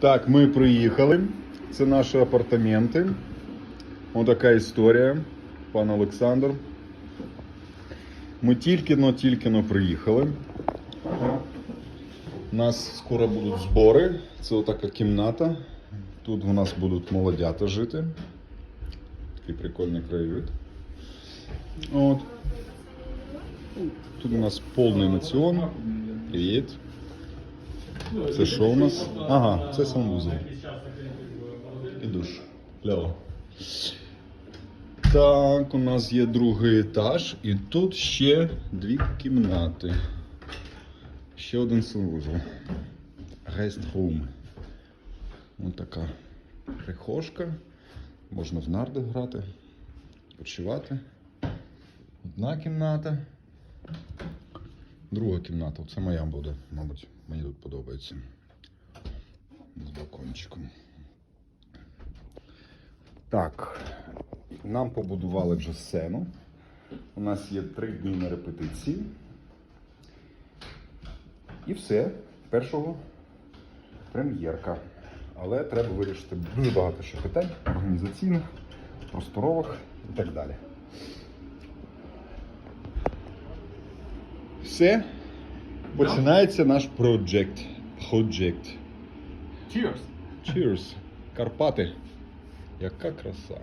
Так, ми приїхали. Це наші апартаменти. Ось така історія, пан Олександр. Ми тільки-но, тільки-но приїхали. У нас скоро будуть збори. Це отака кімната. Тут у нас будуть молодята жити. Такий прикольний краєвид. От. Тут у нас повний націон. Привіт. Це що у нас? Ага, це санвузол. І душ. Клево. Так, у нас є другий етаж, і тут ще дві кімнати. Ще один санвузол. Гест-рум. Ось така прихожка. Можна в нарди грати, відпочивати. Одна кімната. Друга кімната. Це моя буде, мабуть. Мені тут подобається. З балкончиком. Так. Нам побудували вже сцену. У нас є три дні на репетиції. І все. Першого прем'єрка. Але треба вирішити дуже багато ще питань організаційних, просторових і так далі. Все. Починається наш проджект. Project. Cheers! Cheers. Карпати. Яка краса.